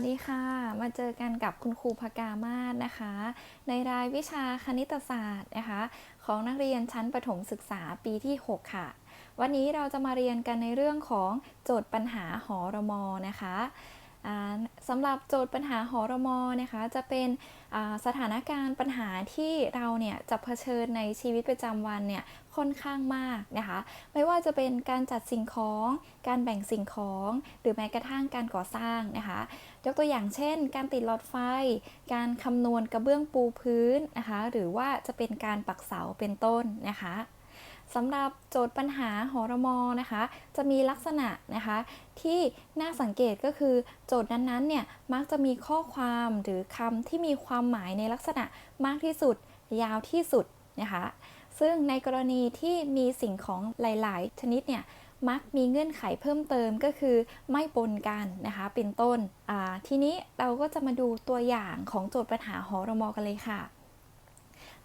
สวัสดีค่ะ มาเจอกันกับคุณครูพกามาศนะคะ ในรายวิชาคณิตศาสตร์นะคะ ของนักเรียนชั้นประถมศึกษาปีที่ 6 ค่ะ วันนี้เราจะมาเรียนกันในเรื่องของโจทย์ปัญหาหอรมอนะคะ สำหรับโจทย์ปัญหาหอรมอนะคะจะเป็นสถานการณ์ปัญหาที่เราเนี่ยจะเผชิญในชีวิตประจำวันเนี่ยค่อนข้างมากนะคะ ไม่ว่าจะเป็นการจัดสิ่งของ การแบ่งสิ่งของ หรือแม้กระทั่งการก่อสร้างนะคะ ยกตัวอย่างเช่น การติดหลอดไฟ การคำนวณกระเบื้องปูพื้นนะคะ หรือว่าจะเป็นการปักเสาเป็นต้นนะคะ สำหรับโจทย์ปัญหาหอรมอนะคะ จะมีลักษณะนะคะ ที่น่าสังเกตก็คือโจทย์นั้นๆเนี่ยมักจะมีข้อความหรือคำที่มีความหมายในลักษณะมากที่สุด ยาวที่สุดนะคะ ซึ่งในกรณีที่มีสิ่งของหลาย ๆ ชนิดเนี่ยมักมีเงื่อนไขเพิ่มเติมก็คือไม่ปนกันนะคะเป็นต้นทีนี้เราก็จะมาดูตัวอย่างของโจทย์ปัญหาหอรมอกันเลยค่ะ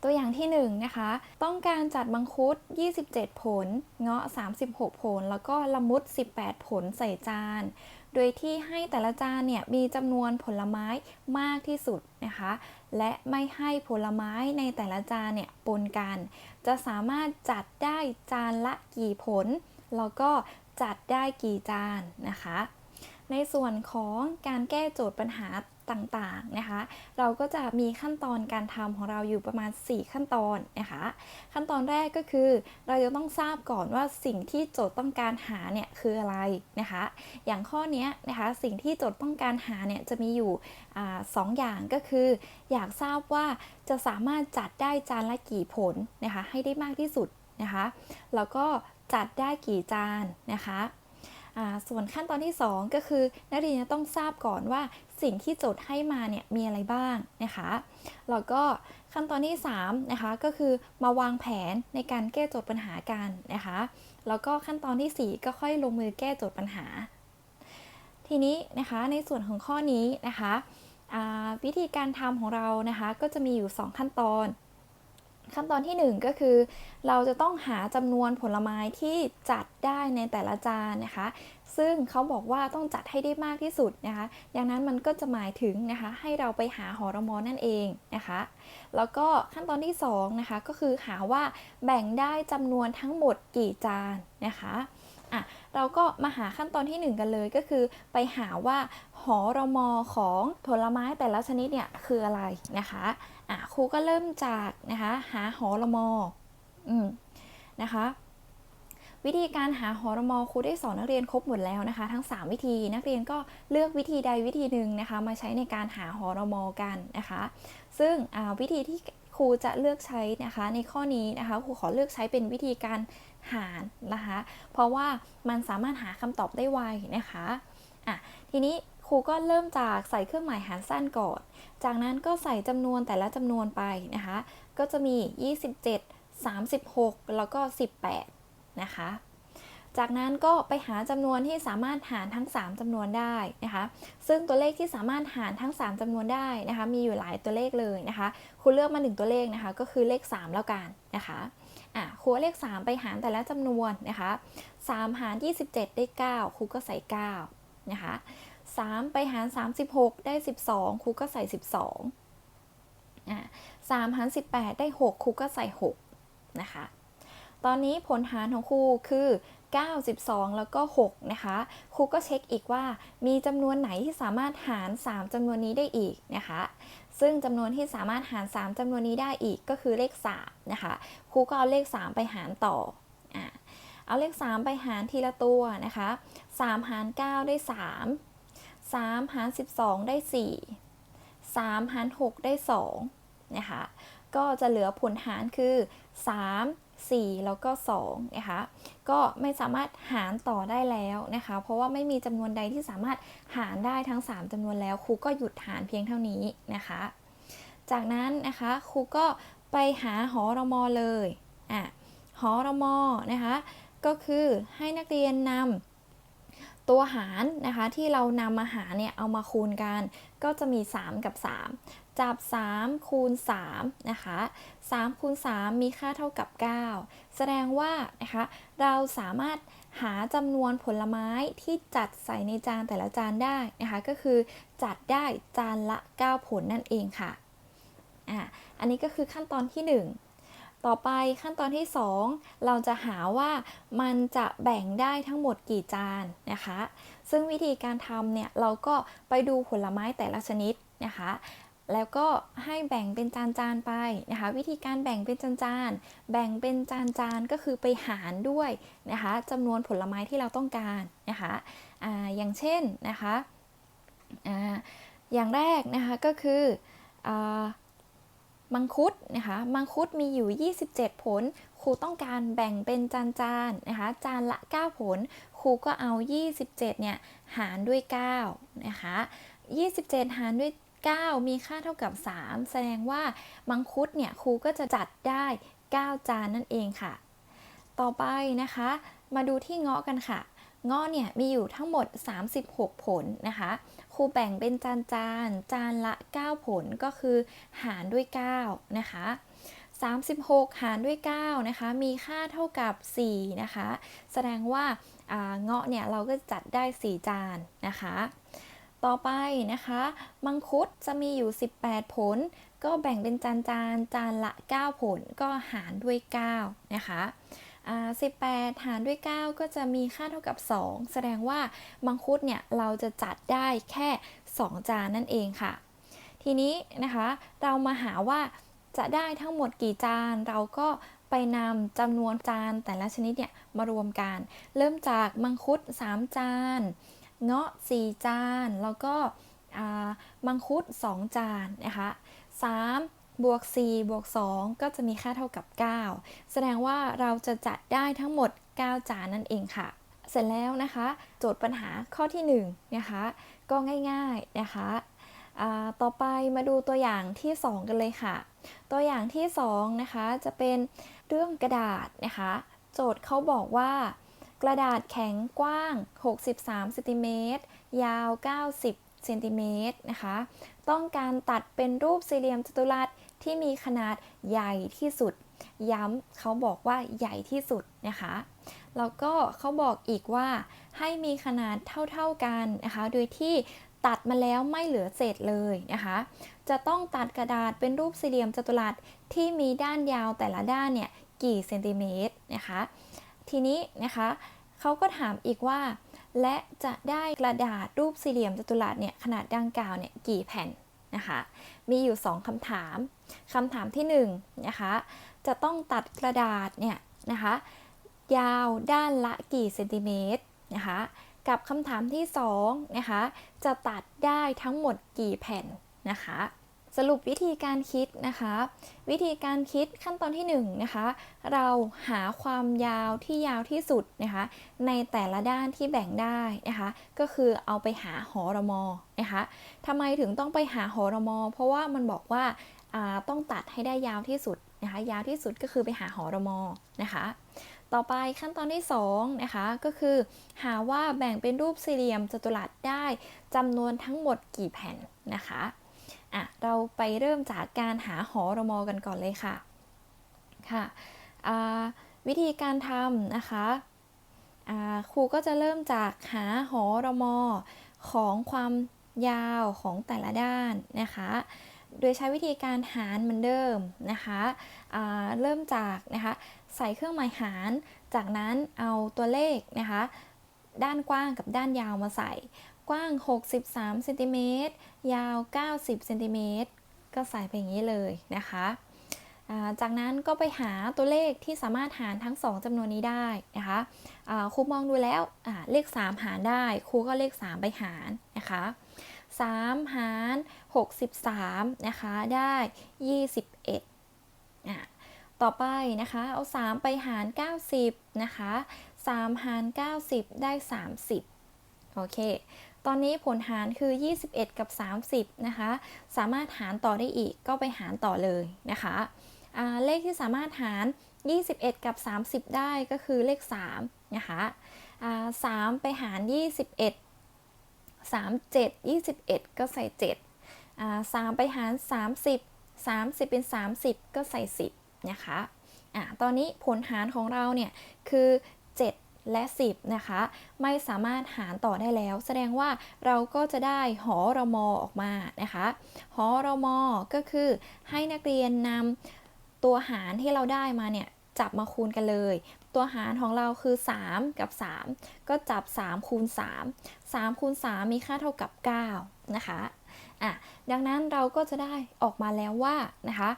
ตัวอย่างที่1นนะคะ ต้องการจัดมังคุด 27 ผล เงาะ 36 ผล แล้วก็ละมุด 18 ผลใส่จาน โดยที่ให้แต่ละจานเนี่ยมีจำนวนผลไม้มากที่สุดนะคะ และไม่ให้ผลไม้ในแต่ละจานเนี่ยปนกัน จะสามารถจัดได้จานละกี่ผล แล้วก็จัดได้กี่จานนะคะ ในส่วนของการแก้โจทย์ปัญหา ต่างๆนะคะ เราก็จะมีขั้นตอนการทำของเราอยู่ประมาณ 4 ขั้นตอนนะคะ ขั้นตอนแรกก็คือเราจะต้องทราบก่อนว่าสิ่งที่โจทย์ต้องการหาเนี่ยคืออะไรนะคะ อย่างข้อนี้นะคะสิ่งที่โจทย์ต้องการหาเนี่ยจะมีอยู่อสองอย่างก็คือ อยากทราบว่าจะสามารถจัดได้จานละกี่ผลนะคะให้ได้มากที่สุดนะคะ แล้วก็จัดได้กี่จานนะคะ ส่วนขั้นตอนที่ 2 ก็คือ นักเรียนต้องทราบก่อนว่าสิ่งที่โจทย์ให้มาเนี่ยมีอะไรบ้างนะคะแล้วก็ขั้นตอนที่3นะคะก็คือมาวางแผนในการแก้โจทย์ปัญหากันนะคะแล้วก็ขั้นตอนที่ 4 ก็ค่อยลงมือแก้โจทย์ปัญหา ทีนี้นะคะในส่วนของข้อนี้นะคะวิธีการทำของเรานะคะก็จะมีอยู่ 2 ขั้นตอน ขั้นตอนที่ 1 ก็คือ เราจะต้องหาจำนวนผลไม้ที่จัดได้ในแต่ละจานนะคะ ซึ่งเขาบอกว่าต้องจัดให้ได้มากที่สุดนะคะอย่างนั้นมันก็จะหมายถึงนะคะ ให้เราไปหาหอรมอนั่นเองนะคะ แล้วก็ขั้นตอนที่2นะคะก็คือหาว่าแบ่งได้จำนวนทั้งหมดกี่จานนะคะอะเราก็มาหาขั้นตอนที่ 1 กันเลยก็คือ ไปหาว่าหอรมอของผลไม้แต่ละชนิดเนี่ยคืออะไรนะคะ อะครูก็เริ่มจากนะคะหาหอรมออืมนะคะวิธีการหาหอรมอครูได้สอนนักเรียนครบหมดแล้วนะคะ ทั้ง 3 วิธีนักเรียนก็เลือกวิธีใดวิธีหนึ่งนะคะ มาใช้ในการหาหอรมอกันนะคะ ซึ่งวิธีที่ครูจะเลือกใช้นะคะ ในข้อนี้นะคะครูขอเลือกใช้เป็นวิธีการหารนะคะ เพราะว่ามันสามารถหาคำตอบได้ไวนะคะอะทีนี้ ครูก็เริ่มจากใส่เครื่องหมายหารสั้นก่อน จากนั้นก็ใส่จำนวนแต่ละจำนวนไปนะคะ ก็จะมี 27 36 แล้วก็ 18 นะคะ จากนั้นก็ไปหาจำนวนที่สามารถหารทั้ง 3จำนวนได้นะคะ ซึ่งตัวเลขที่สามารถหารทั้ง 3จำนวนได้นะคะ มีอยู่หลายตัวเลขเลยนะคะครูเลือกมา 1 ตัวเลขนะคะ ก็คือเลข 3 แล้วกันนะคะอะครูเลข 3 ไปหารแต่ละจำนวนนะคะ 3 หาร 27 ได้ 9ครูก็ใส่ 9 นะคะ 3 ไปหาร 36 ได้ 12 ครูก็ใส่ 12อ่า3หาร 18 ได้ 6 ครูก็ใส่ 6 นะคะ ตอนนี้ผลหารของครูคือ 92 แล้วก็ 6 นะคะ ครูก็เช็คอีกว่ามีจำนวนไหนที่สามารถหาร 3จำนวนนี้ได้อีกนะคะ ซึ่งจำนวนที่สามารถหาร 3จำนวนนี้ได้อีกก็คือเลข 3 นะคะ ครูก็เอาเลข 3 ไปหารต่ออเอาเลข 3 ไปหารทีละตัวนะคะ 3 หาร 9 ได้ 3 3 หาร 12 ได้ 4 3 หาร 6 ได้2นะคะก็จะเหลือผลหารคือ 3 4 แล้วก็2นะคะก็ไม่สามารถหารต่อได้แล้วนะคะเพราะว่าไม่มีจำนวนใดที่สามารถหารได้ทั้ง 3จำนวนแล้วครูก็หยุดหารเพียงเท่านี้นะคะจากนั้นนะคะครูก็ไปหาหอรมอเลยอะหอรมอนะคะก็คือให้นักเรียนนำ ตัวหารนะคะที่เรานำมาหารเนี่ยเอามาคูณกัน ก็จะมี 3 กับ 3 จับ 3 คูณ3นะคะ3คูณ3มีค่าเท่ากับ 9 แสดงว่านะคะเราสามารถหาจำนวนผลไม้ที่จัดใส่ในจานแต่ละจานได้นะคะก็คือจัดได้จานละ 9 ผลนั่นเองค่ะอะ อันนี้ก็คือขั้นตอนที่ 1 ต่อไปขั้นตอนที่ 2 เราจะหาว่ามันจะแบ่งได้ทั้งหมดกี่จานนะคะ ซึ่งวิธีการทำเนี่ยเราก็ไปดูผลไม้แต่ละชนิดนะคะแล้วก็ให้แบ่งเป็นจานๆไปนะคะ วิธีการแบ่งเป็นจานๆแบ่งเป็นจานๆก็คือไปหารด้วยนะคะจำนวนผลไม้ที่เราต้องการนะคะออย่างเช่นนะคะออย่างแรกนะคะก็คืออ มังคุดนะคะมังคุดมีอยู่ 27 ผล ครูต้องการแบ่งเป็นจานๆนะคะจานละ 9 ผล ครูก็เอา 27 เนี่ยหารด้วย9นะคะ27 หารด้วย 9 มีค่าเท่ากับ 3 แสดงว่ามังคุดเนี่ยครูก็จะจัดได้ 9 จานนั่นเองค่ะ ต่อไปนะคะ มาดูที่เงาะกันค่ะ เงาะเนี่ยมีอยู่ทั้งหมด 36 ผลนะคะครูแบ่งเป็นจานจานจานละ 9 ผลก็คือหารด้วย 9 นะคะ 36 หารด้วย 9 นะคะ มีค่าเท่ากับ 4 นะคะ แสดงว่าเงาะเนี่ยเราก็จัดได้ 4 จานนะคะ ต่อไปนะคะ มังคุดจะมีอยู่ 18 ผล ก็แบ่งเป็นจานจานจานละ 9 ผลก็หารด้วย 9 นะคะ 18 หารด้วย 9 ก็จะมีค่าเท่ากับ 2 แสดงว่ามังคุดเนี่ยเราจะจัดได้แค่ 2 จานนั่นเองค่ะ ทีนี้นะคะเรามาหาว่าจะได้ทั้งหมดกี่จาน เราก็ไปนำจำนวนจานแต่ละชนิดเนี่ยมารวมกัน เริ่มจากมังคุด 3 จาน เงาะ 4 จาน แล้วก็มังคุด 2 จานนะคะ 3 บวก 4 บวก 2 ก็จะมีค่าเท่ากับ 9 แสดงว่าเราจะจัดได้ทั้งหมด 9 จานนั่นเองค่ะ เสร็จแล้วนะคะ โจทย์ปัญหาข้อที่1นะคะ ก็ง่ายๆนะคะต่อไปมาดูตัวอย่างที่ 2 กันเลยค่ะ ตัวอย่างที่ 2 นะคะ จะเป็นเรื่องกระดาษนะคะ โจทย์เขาบอกว่า กระดาษแข็งกว้าง 63เซนติเมตรยาว 90 เซนติเมตรนะคะ ต้องการตัดเป็นรูปสี่เหลี่ยมจัตุรัสที่มีขนาดใหญ่ที่สุด ย้ำเขาบอกว่าใหญ่ที่สุดนะคะ แล้วก็เขาบอกอีกว่าให้มีขนาดเท่าๆกันนะคะ โดยที่ตัดมาแล้วไม่เหลือเศษเลยนะคะ จะต้องตัดกระดาษเป็นรูปสี่เหลี่ยมจัตุรัสที่มีด้านยาวแต่ละด้านเนี่ยกี่เซนติเมตรนะคะ ทีนี้นะคะเขาก็ถามอีกว่า และจะได้กระดาษรูปสี่เหลี่ยมจัตุรัสเนี่ยขนาดดังกล่าวเนี่ยกี่แผ่นนะคะมีอยู่ 2คำถามคำถามที่1นะคะจะต้องตัดกระดาษเนี่ยนะคะยาวด้านละกี่เซนติเมตรนะคะกับคำถามที่2นะคะจะตัดได้ทั้งหมดกี่แผ่นนะคะ สรุปวิธีการคิดนะคะ วิธีการคิดขั้นตอนที่1นะคะ เราหาความยาวที่ยาวที่สุดนะคะ ในแต่ละด้านที่แบ่งได้นะคะ ก็คือเอาไปหาหอรมอนะคะทำไมถึงต้องไปหาหอรมอ เพราะว่ามันบอกว่าต้องตัดให้ได้ยาวที่สุดนะคะ ยาวที่สุดก็คือไปหาหอรมอนะคะ ต่อไปขั้นตอนที่2นะคะก็คือหาว่าแบ่งเป็นรูปสี่เหลี่ยมจัตุรัสได้จำนวนทั้งหมดกี่แผ่นนะคะ อะเราไปเริ่มจากการหาหอรมอกันก่อนเลยค่ะค่ะวิธีการทำนะคะครูก็จะเริ่มจากหาหอรมอของความยาวของแต่ละด้านนะคะ โดยใช้วิธีการหารเหมือนเดิมนะคะเริ่มจากนะคะใส่เครื่องหมายหาร จากนั้นเอาตัวเลขนะคะด้านกว้างกับด้านยาวมาใส่ กว้าง 63เซนติเมตรยาว 90เซนติเมตรก็ใส่ไปอย่างนี้เลยนะคะจากนั้นก็ไปหาตัวเลขที่สามารถหารทั้ง 2จำนวนนี้ได้นะคะครูมองดูแล้วเลข 3 หารได้ ครูก็เลข 3 ไปหารนะคะ3หาร 63นะคะได้ 21อะต่อไปนะคะเอา 3 ไปหาร 90นะคะ3หาร 90 ได้ 30 โอเค ตอนนี้ผลหารคือ 21 กับ 30 นะคะ สามารถหารต่อได้อีกก็ไปหารต่อเลยนะคะเลขที่สามารถหาร 21 กับ 30 ได้ก็คือเลข 3 นะคะอ่าสามไปหาร 21 3 7 21 ก็ใส่7อ่าสามไปหาร 30 30 เป็น 30 ก็ใส่ 10 นะคะ อ่าตอนนี้ผลหารของเราเนี่ยคือ และ 10 นะคะ ไม่สามารถหารต่อได้แล้ว แสดงว่าเราก็จะได้หอรมอออกมานะคะหอรมอก็คือให้นักเรียนนำตัวหารที่เราได้มาเนี่ยจับมาคูณกันเลย ตัวหารของเราคือ 3 กับ 3 ก็จับ 3 คูณ 3 3 คูณ 3 มีค่าเท่ากับ 9 นะคะอะดังนั้นเราก็จะได้ออกมาแล้วว่านะคะ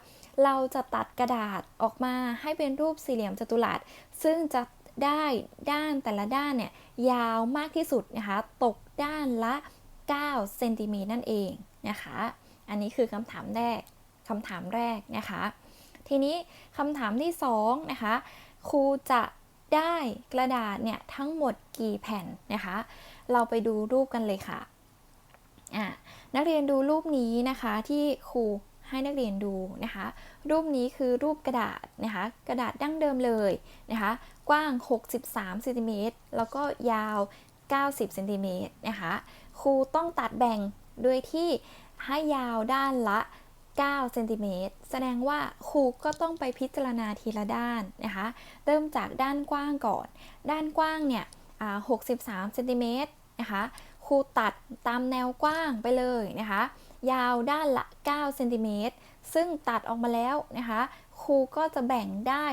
เราจะตัดกระดาษออกมาให้เป็นรูปสี่เหลี่ยมจัตุรัส ซึ่งจะ ได้ด้านแต่ละด้านเนี่ยยาวมากที่สุดนะคะตกด้านละ 9 เซนติเมตรนั่นเองนะคะ อันนี้คือคำถามแรกคำถามแรกนะคะ ทีนี้คำถามที่2นะคะครูจะได้กระดาษเนี่ยทั้งหมดกี่แผ่นนะคะ เราไปดูรูปกันเลยค่ะอะนักเรียนดูรูปนี้นะคะที่ครู ให้นักเรียนดูนะคะ รูปนี้คือรูปกระดาษนะคะ กระดาษดั้งเดิมเลยนะคะ กว้าง 63เซนติเมตรแล้วก็ยาว 90เซนติเมตรนะคะ ครูต้องตัดแบ่งโดยที่ให้ยาวด้านละ9เซนติเมตรแสดงว่าครูก็ต้องไปพิจารณาทีละด้านนะคะ เริ่มจากด้านกว้างก่อน ด้านกว้างเนี่ย63เซนติเมตรนะคะ ครูตัดตามแนวกว้างไปเลยนะคะ ยาวด้านละ9เซนติเมตรซึ่งตัดออกมาแล้วนะคะครูก็จะแบ่งได้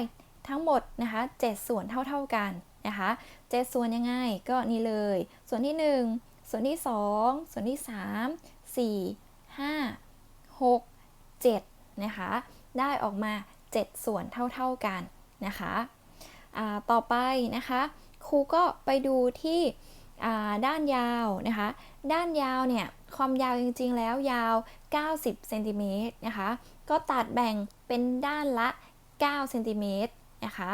ทั้งหมดนะคะ7ส่วนเท่าๆกันนะคะ7ส่วนยังไงก็นี่เลย ส่วนที่ 1 ส่วนที่ 2 ส่วนที่ 3 4 5 6 7นะคะได้ออกมา 7 ส่วนเท่าๆกันนะคะต่อไปนะคะครูก็ไปดูที่ ด้านยาวนะคะ ด้านยาวเนี่ยความยาวจริงๆแล้วยาว 90เซนติเมตรนะคะ ก็ตัดแบ่งเป็นด้านละ 9เซนติเมตรนะคะ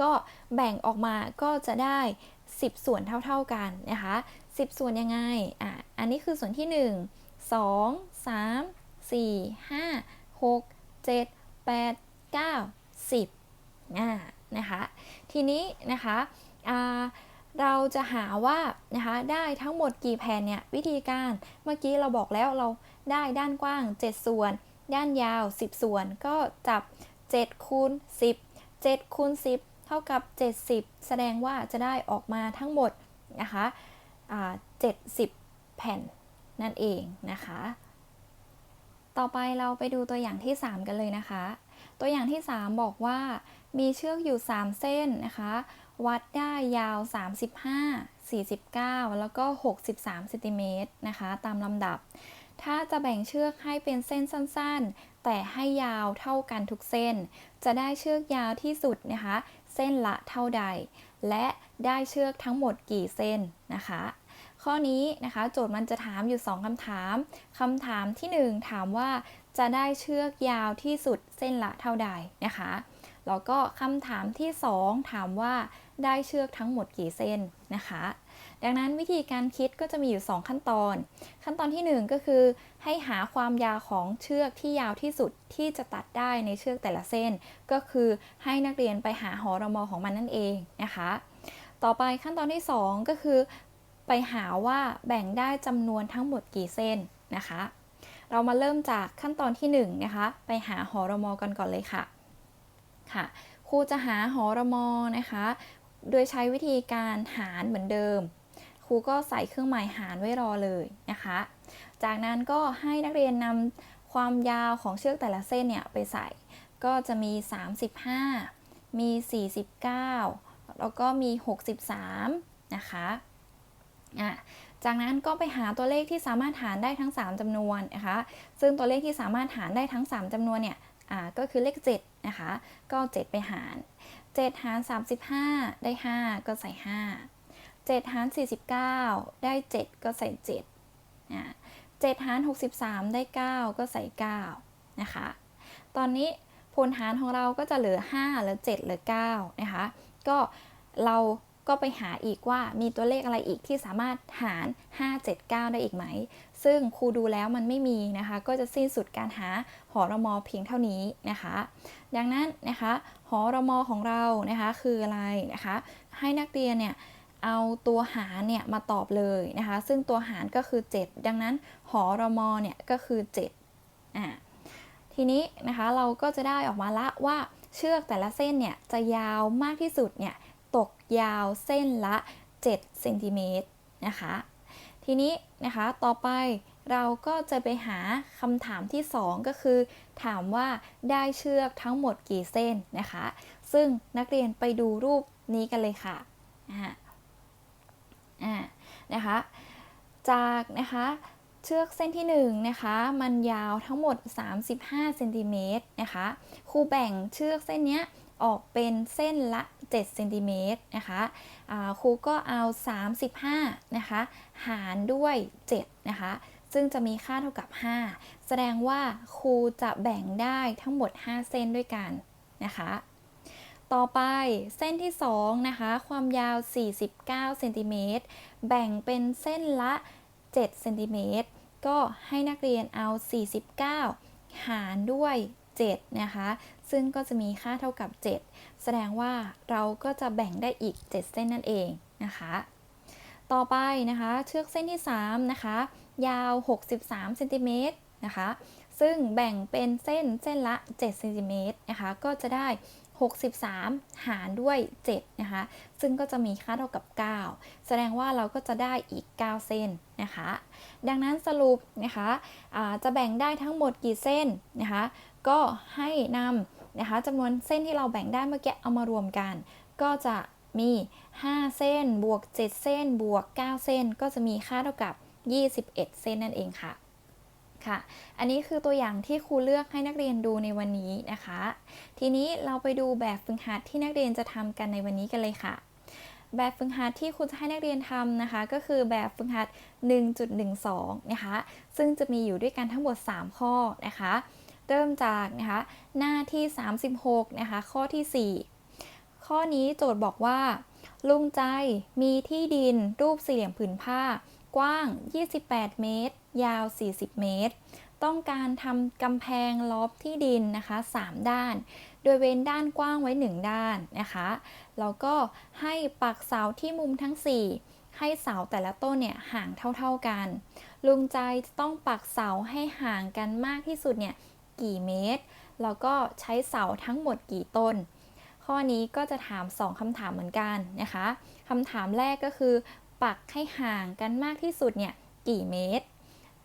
ก็แบ่งออกมาก็จะได้ 10 ส่วนเท่าๆกันนะคะ 10 ส่วนยังไง อะ อันนี้คือส่วนที่ 1 2 3 4 5 6 7 8 9 10อ่านะคะ ทีนี้นะคะ เราจะหาว่านะคะได้ทั้งหมดกี่แผ่นเนี่ยวิธีการเมื่อกี้เราบอกแล้วเราได้ด้านกว้าง 7 ส่วน ด้านยาว 10 ส่วน ก็จับ7คูณ10 7คูณ10 เท่ากับ 70 แสดงว่าจะได้ออกมาทั้งหมดนะคะ70แผ่นนั่นเองนะคะ ต่อไปเราไปดูตัวอย่างที่ 3 กันเลยนะคะ ตัวอย่างที่ 3 บอกว่ามีเชือกอยู่ 3 เส้นนะคะ วัดได้ยาว 35 49 แล้วก็ 63เซนติเมตรนะคะ ตามลำดับ ถ้าจะแบ่งเชือกให้เป็นเส้นสั้นๆ แต่ให้ยาวเท่ากันทุกเส้น จะได้เชือกยาวที่สุดนะคะ เส้นละเท่าใด และได้เชือกทั้งหมดกี่เส้นนะคะ ข้อนี้นะคะโจทย์มันจะถามอยู่ 2คำถามคำถามที่ 1 ถามว่าจะได้เชือกยาวที่สุดเส้นละเท่าใดนะคะแล้วก็คำถามที่ 2 ถามว่า ได้เชือกทั้งหมดกี่เส้นนะคะ ดังนั้นวิธีการคิดก็จะมีอยู่ 2 ขั้นตอน ขั้นตอนที่ 1 ก็คือให้หาความยาวของเชือกที่ยาวที่สุดที่จะตัดได้ในเชือกแต่ละเส้น ก็คือให้นักเรียนไปหาหอรมอของมันนั่นเองนะคะ ต่อไปขั้นตอนที่ 2 ก็คือ ไปหาว่าแบ่งได้จำนวนทั้งหมดกี่เส้นนะคะ เรามาเริ่มจากขั้นตอนที่ 1นนะคะ ไปหาหอรมอกันก่อนเลยค่ะค่ะครูจะหาหอรมอนะคะ โดยใช้วิธีการหารเหมือนเดิม ครูก็ใส่เครื่องหมายหารไว้รอเลยนะคะ จากนั้นก็ให้นักเรียนนำความยาวของเชือกแต่ละเส้นเนี่ยไปใส่ ก็จะมี 35 มี 49 แล้วก็มี 63 นะคะจากนั้นก็ไปหาตัวเลขที่สามารถหารได้ทั้ง 3จำนวนนะคะ ซึ่งตัวเลขที่สามารถหารได้ทั้ง 3จำนวนเนี่ย ก็คือเลข7นะคะก็ 7 ไปหาร 7 หาร 35 ได้ 5 ก็ใส่ 5 7 หาร 49 ได้ 7 ก็ใส่7นะ7หาร 63 ได้ 9 ก็ใส่ 9 นะคะ ตอนนี้ผลหารของเราก็จะเหลือ5เหลือ7เหลือ 9 นะคะ ก็เราก็ไปหาอีกว่ามีตัวเลขอะไรอีกที่สามารถหาร 579 ได้อีกไหม ซึ่งครูดูแล้วมันไม่มีนะคะ ก็จะสิ้นสุดการหาหอรมอเพียงเท่านี้นะคะ ดังนั้นนะคะหอรมอของเรานะคะคืออะไรนะคะ ให้นักเรียนเนี่ยเอาตัวหารเนี่ยมาตอบเลยนะคะ ซึ่งตัวหารก็คือ 7 ดังนั้นหอรมอเนี่ยก็คือ7อ่าทีนี้นะคะเราก็จะได้ออกมาละว่าเชือกแต่ละเส้นเนี่ยจะยาวมากที่สุดเนี่ยตกยาวเส้นละ7เซนติเมตรนะคะ ทีนี้นะคะต่อไปเราก็จะไปหาคำถามที่ 2 ก็คือ ถามว่าได้เชือกทั้งหมดกี่เส้นนะคะ ซึ่งนักเรียนไปดูรูปนี้กันเลยค่ะอ่านะคะ จากนะคะเชือกเส้นที่1นะคะมันยาวทั้งหมด 35เซนติเมตรนะคะครูแบ่งเชือกเส้นนี้ ออกเป็นเส้นละ7เซนติเมตรนะคะครูก็เอา 35นะคะหารด้วย7นะคะซึ่งจะมีค่าเท่ากับ 5 แสดงว่าครูจะแบ่งได้ทั้งหมด 5 เส้นด้วยกันนะคะ ต่อไปเส้นที่2นะคะความยาว 49เซนติเมตรแบ่งเป็นเส้นละ7เซนติเมตรก็ให้นักเรียนเอา 49 หารด้วย 7 นะคะ ซึ่งก็จะมีค่าเท่ากับ 7 แสดงว่าเราก็จะแบ่งได้อีก 7 เส้นนั่นเองนะคะ ต่อไปนะคะเชือกเส้นที่ 3 นะคะ ยาว 63เซนติเมตรนะคะ ซึ่งแบ่งเป็นเส้นเส้นละ7เซนติเมตรนะคะ ก็จะได้ 63 หารด้วย 7 นะคะ ซึ่งก็จะมีค่าเท่ากับ 9 แสดงว่าเราก็จะได้อีก 9 เส้นนะคะ ดังนั้นสรุปนะคะะจะแบ่งได้ทั้งหมดกี่เส้นนะคะ ก็ให้นำนะคะจำนวนเส้นที่เราแบ่งได้เมื่อกี้เอามารวมกัน ก็จะมี 5 เส้นบวก 7 เส้นบวก 9 เส้น ก็จะมีค่าเท่ากับ 21 เส้นนั่นเองค่ะ ค่ะ อันนี้คือตัวอย่างที่ครูเลือกให้นักเรียนดูในวันนี้นะคะ ทีนี้เราไปดูแบบฝึกหัดที่นักเรียนจะทำกันในวันนี้กันเลยค่ะ แบบฝึกหัดที่ครูจะให้นักเรียนทำนะคะ ก็คือแบบฝึกหัด 1.12 นะคะ ซึ่งจะมีอยู่ด้วยกันทั้งหมด 3 ข้อนะคะ เริ่มจากนะคะหน้าที่ 36 นะคะ ข้อที่ 4 ข้อนี้โจทย์บอกว่า ลุงใจมีที่ดินรูปสี่เหลี่ยมผืนผ้ากว้าง 28 เมตร ยาว 40 เมตร ต้องการทำกำแพงล้อมที่ดินนะคะ 3 ด้าน โดยเว้นด้านกว้างไว้ 1 ด้านนะคะแล้วก็ให้ปักเสาที่มุมทั้ง 4 ให้เสาแต่ละต้นเนี่ยห่างเท่าๆกัน ลุงใจจะต้องปักเสาให้ห่างกันมากที่สุดเนี่ยกี่เมตร แล้วก็ใช้เสาทั้งหมดกี่ต้น ข้อนี้ก็จะถาม 2คำถามเหมือนกันนะคะคำถามแรกก็คือ ปักให้ห่างกันมากที่สุดเนี่ยกี่เมตร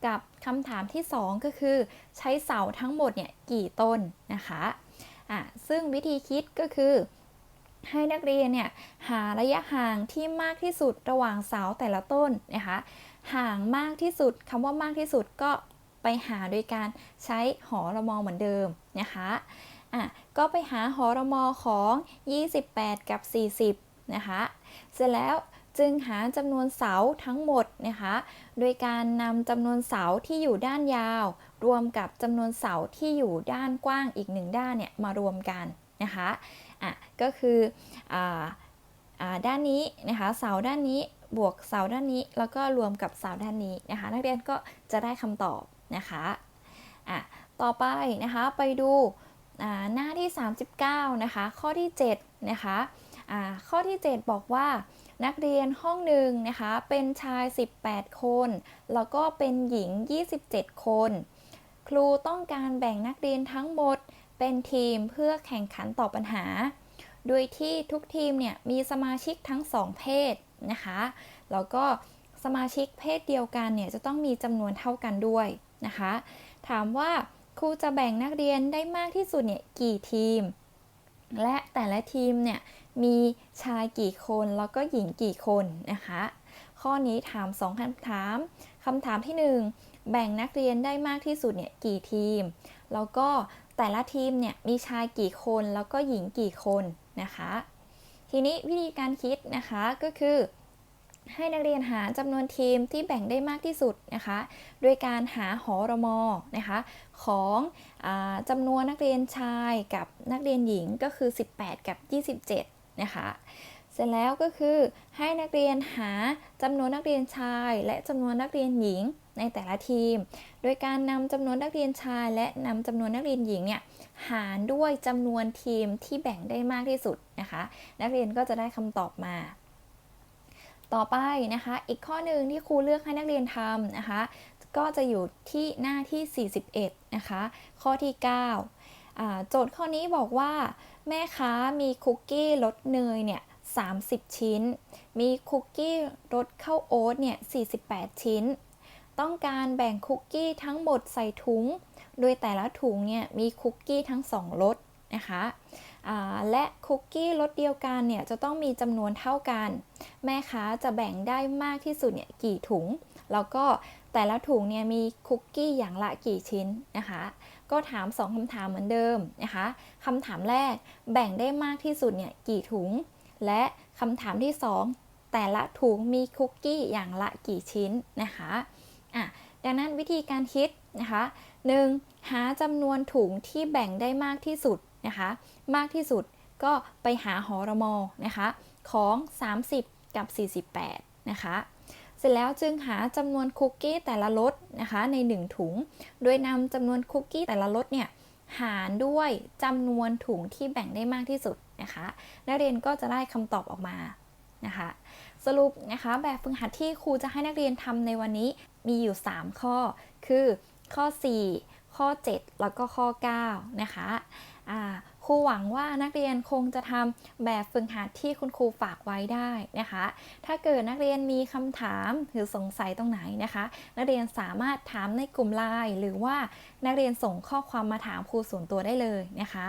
กับคำถามที่ 2 ก็คือ ใช้เสาทั้งหมดเนี่ยกี่ต้นนะคะอะซึ่งวิธีคิดก็คือ ให้นักเรียนเนี่ยหาระยะห่างที่มากที่สุดระหว่างเสาแต่ละต้นนะคะห่างมากที่สุดคำว่ามากที่สุดก็ไปหาโดยการใช้หอระมอเหมือนเดิมนะคะอะก็ไปหาหอระมอของ 28 กับ 40นะคะเสร็จแล้ว จึงหาจำนวนเสาทั้งหมดนะคะ โดยการนำจำนวนเสาที่อยู่ด้านยาว รวมกับจำนวนเสาที่อยู่ด้านกว้างอีกหนึ่งด้านเนี่ยมารวมกันนะคะอะก็คืออ่าด้านนี้นะคะเสาด้านนี้บวกเสาด้านนี้ แล้วก็รวมกับเสาด้านนี้นะคะ นักเรียนก็จะได้คำตอบนะคะอะต่อไปนะคะไปดูหน้าที่ 39 นะคะ ข้อที่7นะคะ ข้อที่ 7 บอกว่า นักเรียนห้องหนึ่งนะคะ เป็นชาย 18 คน แล้วก็เป็นหญิง 27 คน ครูต้องการแบ่งนักเรียนทั้งหมดเป็นทีมเพื่อแข่งขันตอบปัญหา โดยที่ทุกทีมเนี่ยมีสมาชิกทั้งสองเพศนะคะ แล้วก็สมาชิกเพศเดียวกันเนี่ยจะต้องมีจำนวนเท่ากันด้วยนะคะ ถามว่าครูจะแบ่งนักเรียนได้มากที่สุดเนี่ยกี่ทีม และแต่ละทีมเนี่ยมีชายกี่คนแล้วก็หญิงกี่คนนะคะ ข้อนี้ถาม 2คำถามคำถามที่ 1 แบ่งนักเรียนได้มากที่สุดเนี่ยกี่ทีม แล้วก็แต่ละทีมเนี่ยมีชายกี่คนแล้วก็หญิงกี่คนนะคะ ทีนี้วิธีการคิดนะคะก็คือ ให้นักเรียนหาจำนวนทีมที่แบ่งได้มากที่สุดนะคะโดยการหาหอรมอนะคะของอจำนวนนักเรียนชายกับนักเรียนหญิงก็คือ 18 กับ 27 นะคะเสร็จแล้วก็คือให้นักเรียนหาจำนวนนักเรียนชาย และจำนวนนักเรียนหญิงในแต่ละทีม โดยการนำจำนวนนักเรียนชาย และนำจำนวนนักเรียนหญิงเนี่ยหารด้วยจำนวนทีมที่แบ่งได้มากที่สุดนะคะ นักเรียนก็จะได้คำตอบมา ต่อไปนะคะ อีกข้อหนึ่งที่ครูเลือกให้นักเรียนทำนะคะ ก็จะอยู่ที่หน้าที่ 41 นะคะ ข้อที่ 9 โจทย์ข้อนี้บอกว่า แม่ค้ามีคุกกี้รสเนยเนี่ย30 ชิ้น มีคุกกี้รสข้าวโอ๊ตเนี่ย48 ชิ้น ต้องการแบ่งคุกกี้ทั้งหมดใส่ถุง โดยแต่ละถุงเนี่ยมีคุกกี้ทั้ง 2รสนะคะ และคุกกี้รสเดียวกันเนี่ยจะต้องมีจำนวนเท่ากัน แม่ค้าจะแบ่งได้มากที่สุดเนี่ยกี่ถุง แล้วก็แต่ละถุงเนี่ยมีคุกกี้อย่างละกี่ชิ้นนะคะ ก็ถาม 2คำถามเหมือนเดิมนะคะคำถามแรกแบ่งได้มากที่สุดเนี่ยกี่ถุง และคำถามที่ 2 แต่ละถุงมีคุกกี้อย่างละกี่ชิ้นนะคะอะดังนั้นวิธีการคิดนะคะ 1. หาจำนวนถุงที่แบ่งได้มากที่สุด นะคะ มากที่สุดก็ไปหาหอรมอนะคะของ 30 กับ 48 นะคะ เสร็จแล้วจึงหาจำนวนคุกกี้แต่ละรสนะคะใน 1 ถุง โดยนำจำนวนคุกกี้แต่ละรสเนี่ยหารด้วยจำนวนถุงที่แบ่งได้มากที่สุดนะคะ นักเรียนก็จะได้คำตอบออกมานะคะ สรุปนะคะแบบฝึกหัดที่ครูจะให้นักเรียนทำในวันนี้มีอยู่ 3 ข้อ คือข้อ 4 ข้อ 7 แล้วก็ข้อ 9 นะคะ ครูหวังว่านักเรียนคงจะทำแบบฝึกหัดที่คุณครูฝากไว้ได้นะคะ ถ้าเกิดนักเรียนมีคำถามหรือสงสัยตรงไหนนะคะ นักเรียนสามารถถามในกลุ่มไลน์หรือว่านักเรียนส่งข้อความมาถามครูส่วนตัวได้เลยนะคะ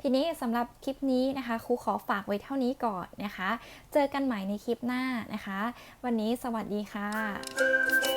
ทีนี้สำหรับคลิปนี้นะคะครูขอฝากไว้เท่านี้ก่อนนะคะ เจอกันใหม่ในคลิปหน้านะคะ วันนี้สวัสดีค่ะ